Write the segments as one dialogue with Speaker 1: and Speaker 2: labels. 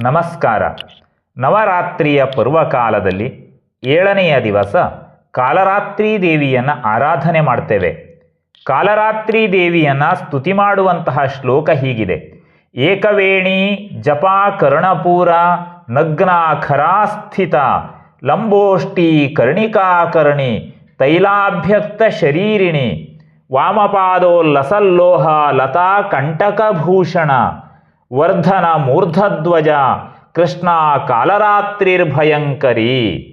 Speaker 1: ನಮಸ್ಕಾರ. ನವರಾತ್ರಿಯ ಪರ್ವಕಾಲದಲ್ಲಿ ಏಳನೆಯ ದಿವಸ ಕಾಲರಾತ್ರಿ ದೇವಿಯನ್ನು ಆರಾಧನೆ ಮಾಡ್ತೇವೆ. ಕಾಲರಾತ್ರಿ ದೇವಿಯನ್ನು ಸ್ತುತಿ ಮಾಡುವಂತಹ ಶ್ಲೋಕ ಹೀಗಿದೆ. ಏಕವೇಣಿ ಜಪಾ ಕರ್ಣಪೂರ ನಗ್ನಾಖರಾಸ್ಥಿತ ಲಂಬೋಷ್ಟಿ ಕರ್ಣಿಕಾಕರ್ಣಿ ತೈಲಾಭ್ಯಕ್ತ ಶರೀರಿಣಿ ವಾಮಪಾದೋಲ್ಲಸಲ್ಲೋಹ ಲತಾ ಕಂಟಕಭೂಷಣ ವರ್ಧನ ಮೂರ್ಧಧ್ವಜ ಕೃಷ್ಣ ಕಾಲರಾತ್ರಿರ್ಭಯಂಕರಿ.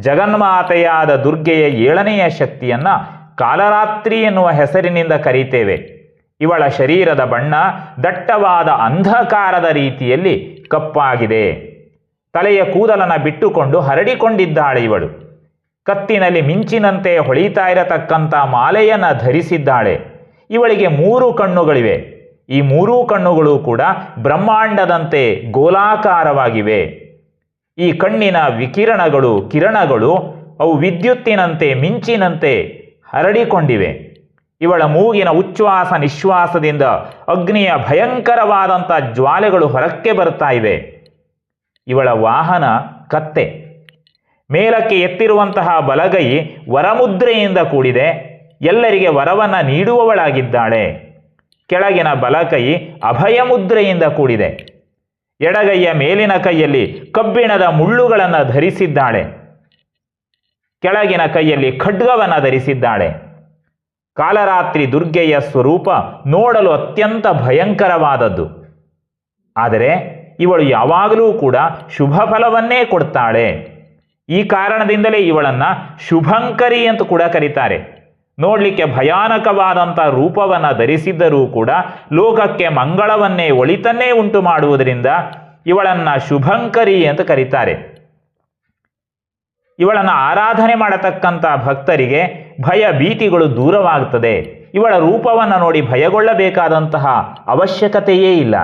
Speaker 1: ಜಗನ್ಮಾತೆಯಾದ ದುರ್ಗೆಯ ಏಳನೆಯ ಶಕ್ತಿಯನ್ನು ಕಾಲರಾತ್ರಿ ಎನ್ನುವ ಹೆಸರಿನಿಂದ ಕರೀತೇವೆ. ಇವಳ ಶರೀರದ ಬಣ್ಣ ದಟ್ಟವಾದ ಅಂಧಕಾರದ ರೀತಿಯಲ್ಲಿ ಕಪ್ಪಾಗಿದೆ. ತಲೆಯ ಕೂದಲನ್ನು ಬಿಟ್ಟುಕೊಂಡು ಹರಡಿಕೊಂಡಿದ್ದಾಳೆ ಇವಳು. ಕತ್ತಿನಲ್ಲಿ ಮಿಂಚಿನಂತೆ ಹೊಳಿತಾ ಇರತಕ್ಕಂಥ ಮಾಲೆಯನ್ನು ಧರಿಸಿದ್ದಾಳೆ. ಇವಳಿಗೆ ಮೂರು ಕಣ್ಣುಗಳಿವೆ. ಈ ಮೂರೂ ಕಣ್ಣುಗಳು ಕೂಡ ಬ್ರಹ್ಮಾಂಡದಂತೆ ಗೋಲಾಕಾರವಾಗಿವೆ. ಈ ಕಣ್ಣಿನ ವಿಕಿರಣಗಳು, ಕಿರಣಗಳು ಅವು ವಿದ್ಯುತ್ತಿನಂತೆ, ಮಿಂಚಿನಂತೆ ಹರಡಿಕೊಂಡಿವೆ. ಇವಳ ಮೂಗಿನ ಉಚ್ಛ್ವಾಸ ನಿಶ್ವಾಸದಿಂದ ಅಗ್ನಿಯ ಭಯಂಕರವಾದಂಥ ಜ್ವಾಲೆಗಳು ಹೊರಕ್ಕೆ ಬರ್ತಾ ಇವೆ. ಇವಳ ವಾಹನ ಕತ್ತೆ. ಮೇಲಕ್ಕೆ ಎತ್ತಿರುವಂತಹ ಬಲಗೈ ವರಮುದ್ರೆಯಿಂದ ಕೂಡಿದೆ. ಎಲ್ಲರಿಗೆ ವರವನ್ನು ನೀಡುವವಳಾಗಿದ್ದಾಳೆ. ಕೆಳಗಿನ ಬಲಕೈ ಅಭಯ ಮುದ್ರೆಯಿಂದ ಕೂಡಿದೆ. ಎಡಗೈಯ ಮೇಲಿನ ಕೈಯಲ್ಲಿ ಕಬ್ಬಿಣದ ಮುಳ್ಳುಗಳನ್ನು ಧರಿಸಿದ್ದಾಳೆ. ಕೆಳಗಿನ ಕೈಯಲ್ಲಿ ಖಡ್ಗವನ್ನು ಧರಿಸಿದ್ದಾಳೆ. ಕಾಲರಾತ್ರಿ ದುರ್ಗೆಯ ಸ್ವರೂಪ ನೋಡಲು ಅತ್ಯಂತ ಭಯಂಕರವಾದದ್ದು. ಆದರೆ ಇವಳು ಯಾವಾಗಲೂ ಕೂಡ ಶುಭ ಫಲವನ್ನೇ ಕೊಡ್ತಾಳೆ. ಈ ಕಾರಣದಿಂದಲೇ ಇವಳನ್ನು ಶುಭಂಕರಿ ಅಂತ ಕೂಡ ಕರೀತಾರೆ. ನೋಡಲಿಕ್ಕೆ ಭಯಾನಕವಾದಂಥ ರೂಪವನ್ನು ಧರಿಸಿದ್ದರೂ ಕೂಡ ಲೋಕಕ್ಕೆ ಮಂಗಳವನ್ನೇ, ಒಳಿತನ್ನೇ ಉಂಟು ಮಾಡುವುದರಿಂದ ಇವಳನ್ನು ಶುಭಂಕರಿ ಅಂತ ಕರೀತಾರೆ. ಇವಳನ್ನು ಆರಾಧನೆ ಮಾಡತಕ್ಕಂಥ ಭಕ್ತರಿಗೆ ಭಯ ಭೀತಿಗಳು ದೂರವಾಗುತ್ತದೆ ಇವಳ ರೂಪವನ್ನು ನೋಡಿ ಭಯಗೊಳ್ಳಬೇಕಾದಂತಹ ಅವಶ್ಯಕತೆಯೇ ಇಲ್ಲ.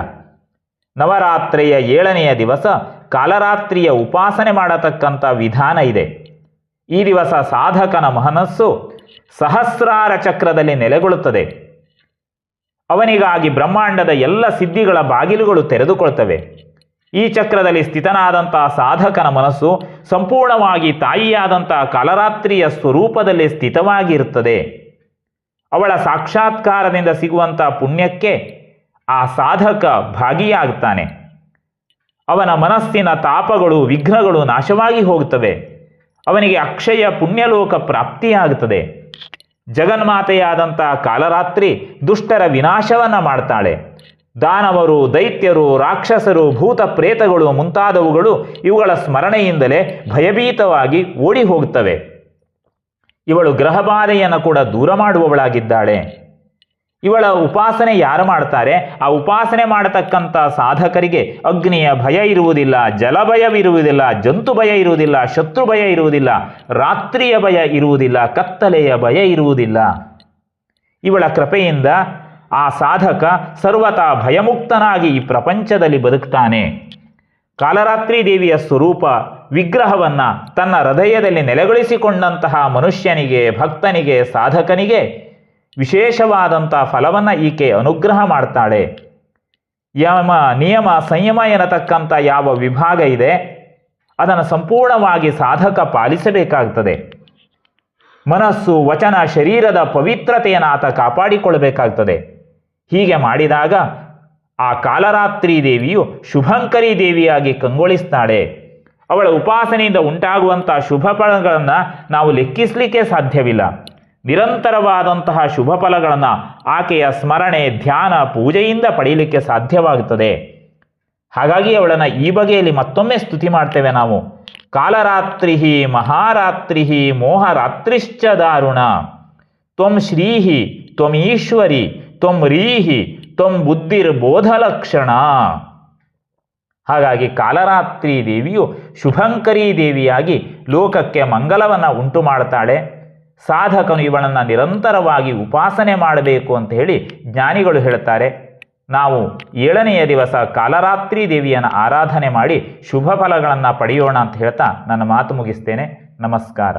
Speaker 1: ನವರಾತ್ರಿಯ ಏಳನೆಯ ದಿವಸ ಕಾಲರಾತ್ರಿಯ ಉಪಾಸನೆ ಮಾಡತಕ್ಕಂಥ ವಿಧಾನ ಇದೆ. ಈ ದಿವಸ ಸಾಧಕನ ಮನಸ್ಸು ಸಹಸ್ರಾರ ಚಕ್ರದಲ್ಲಿ ನೆಲೆಗೊಳ್ಳುತ್ತದೆ. ಅವನಿಗಾಗಿ ಬ್ರಹ್ಮಾಂಡದ ಎಲ್ಲ ಸಿದ್ಧಿಗಳ ಬಾಗಿಲುಗಳು ತೆರೆದುಕೊಳ್ತವೆ. ಈ ಚಕ್ರದಲ್ಲಿ ಸ್ಥಿತನಾದಂತಹ ಸಾಧಕನ ಮನಸ್ಸು ಸಂಪೂರ್ಣವಾಗಿ ತಾಯಿಯಾದಂತಹ ಕಾಲರಾತ್ರಿಯ ಸ್ವರೂಪದಲ್ಲಿ ಸ್ಥಿತವಾಗಿರುತ್ತದೆ. ಅವಳ ಸಾಕ್ಷಾತ್ಕಾರದಿಂದ ಸಿಗುವಂತಹ ಪುಣ್ಯಕ್ಕೆ ಆ ಸಾಧಕ ಭಾಗಿಯಾಗ್ತಾನೆ ಅವನ ಮನಸ್ಸಿನ ತಾಪಗಳು, ವಿಘ್ನಗಳು ನಾಶವಾಗಿ ಹೋಗುತ್ತವೆ. ಅವನಿಗೆ ಅಕ್ಷಯ ಪುಣ್ಯಲೋಕ ಪ್ರಾಪ್ತಿಯಾಗುತ್ತದೆ. ಜಗನ್ಮಾತೆಯಾದಂಥ ಕಾಲರಾತ್ರಿ ದುಷ್ಟರ ವಿನಾಶವನ್ನು ಮಾಡ್ತಾಳೆ. ದಾನವರು, ದೈತ್ಯರು, ರಾಕ್ಷಸರು, ಭೂತ ಪ್ರೇತಗಳು ಮುಂತಾದವುಗಳು ಇವುಗಳ ಸ್ಮರಣೆಯಿಂದಲೇ ಭಯಭೀತವಾಗಿ ಓಡಿ ಹೋಗುತ್ತವೆ ಇವಳು ಗ್ರಹಬಾಧೆಯನ್ನು ಕೂಡ ದೂರ ಮಾಡುವವಳಾಗಿದ್ದಾಳೆ. ಇವಳ ಉಪಾಸನೆ ಯಾರು ಮಾಡ್ತಾರೆ? ಆ ಉಪಾಸನೆ ಮಾಡತಕ್ಕಂಥ ಸಾಧಕರಿಗೆ ಅಗ್ನಿಯ ಭಯ ಇರುವುದಿಲ್ಲ ಜಲಭಯವಿರುವುದಿಲ್ಲ ಜಂತು ಭಯ ಇರುವುದಿಲ್ಲ, ಶತ್ರು ಭಯ ಇರುವುದಿಲ್ಲ, ರಾತ್ರಿಯ ಭಯ ಇರುವುದಿಲ್ಲ, ಕತ್ತಲೆಯ ಭಯ ಇರುವುದಿಲ್ಲ. ಇವಳ ಕೃಪೆಯಿಂದ ಆ ಸಾಧಕ ಸರ್ವತಾ ಭಯಮುಕ್ತನಾಗಿ ಈ ಪ್ರಪಂಚದಲ್ಲಿ ಬದುಕ್ತಾನೆ. ಕಾಲರಾತ್ರಿ ದೇವಿಯ ಸ್ವರೂಪ ವಿಗ್ರಹವನ್ನು ತನ್ನ ಹೃದಯದಲ್ಲಿ ನೆಲೆಗೊಳಿಸಿಕೊಂಡಂತಹ ಮನುಷ್ಯನಿಗೆ, ಭಕ್ತನಿಗೆ, ಸಾಧಕನಿಗೆ ವಿಶೇಷವಾದಂಥ ಫಲವನ್ನು ಈಕೆ ಅನುಗ್ರಹ ಮಾಡ್ತಾಳೆ. ಯಮ, ನಿಯಮ, ಸಂಯಮ ಎನ್ನತಕ್ಕಂಥ ಯಾವ ವಿಭಾಗ ಇದೆ, ಅದನ್ನು ಸಂಪೂರ್ಣವಾಗಿ ಸಾಧಕ ಪಾಲಿಸಬೇಕಾಗ್ತದೆ. ಮನಸ್ಸು, ವಚನ, ಶರೀರದ ಪವಿತ್ರತೆಯನ್ನು ಆತ ಕಾಪಾಡಿಕೊಳ್ಳಬೇಕಾಗ್ತದೆ ಹೀಗೆ ಮಾಡಿದಾಗ ಆ ಕಾಲರಾತ್ರಿ ದೇವಿಯು ಶುಭಂಕರಿ ದೇವಿಯಾಗಿ ಕಂಗೊಳಿಸ್ತಾಳೆ. ಅವಳ ಉಪಾಸನೆಯಿಂದ ಉಂಟಾಗುವಂಥ ಶುಭ ಫಲಗಳನ್ನು ನಾವು ಲೆಕ್ಕಿಸಲಿಕ್ಕೆ ಸಾಧ್ಯವಿಲ್ಲ. ನಿರಂತರವಾದಂತಹ ಶುಭ ಫಲಗಳನ್ನು ಆಕೆಯ ಸ್ಮರಣೆ, ಧ್ಯಾನ, ಪೂಜೆಯಿಂದ ಪಡೆಯಲಿಕ್ಕೆ ಸಾಧ್ಯವಾಗುತ್ತದೆ. ಹಾಗಾಗಿ ಅವಳನ್ನು ಈ ಬಗೆಯಲ್ಲಿ ಮತ್ತೊಮ್ಮೆ ಸ್ತುತಿ ಮಾಡ್ತೇವೆ ನಾವು. ಕಾಲರಾತ್ರಿ ಮಹಾರಾತ್ರಿ ಮೋಹರಾತ್ರಿಶ್ಚ ದಾರುಣ. ತ್ವಂ ಶ್ರೀಹಿ, ತ್ವಂ ಈಶ್ವರಿ, ತ್ವಂ ರೀಹಿ, ತ್ವಂ ಬುದ್ಧಿರ್ಬೋಧಲಕ್ಷಣ. ಹಾಗಾಗಿ ಕಾಲರಾತ್ರಿ ದೇವಿಯು ಶುಭಂಕರಿ ದೇವಿಯಾಗಿ ಲೋಕಕ್ಕೆ ಮಂಗಲವನ್ನು ಉಂಟು ಮಾಡ್ತಾಳೆ. ಸಾಧಕನು ಇವನನ್ನು ನಿರಂತರವಾಗಿ ಉಪಾಸನೆ ಮಾಡಬೇಕು ಅಂತ ಹೇಳಿ ಜ್ಞಾನಿಗಳು ಹೇಳ್ತಾರೆ ನಾವು ಏಳನೆಯ ದಿವಸ ಕಾಲರಾತ್ರಿ ದೇವಿಯನ್ನು ಆರಾಧನೆ ಮಾಡಿ ಶುಭ ಫಲಗಳನ್ನು ಪಡೆಯೋಣ ಅಂತ ಹೇಳ್ತಾ ನನ್ನ ಮಾತು ಮುಗಿಸ್ತೇನೆ. ನಮಸ್ಕಾರ.